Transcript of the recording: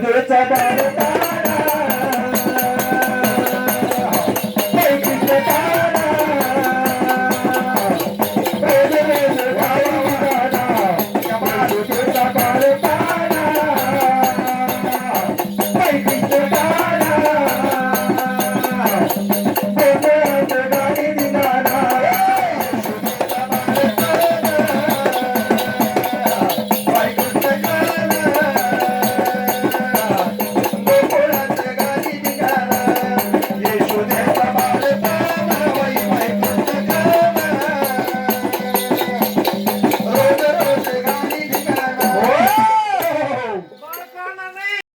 சொல்லு சதாரதா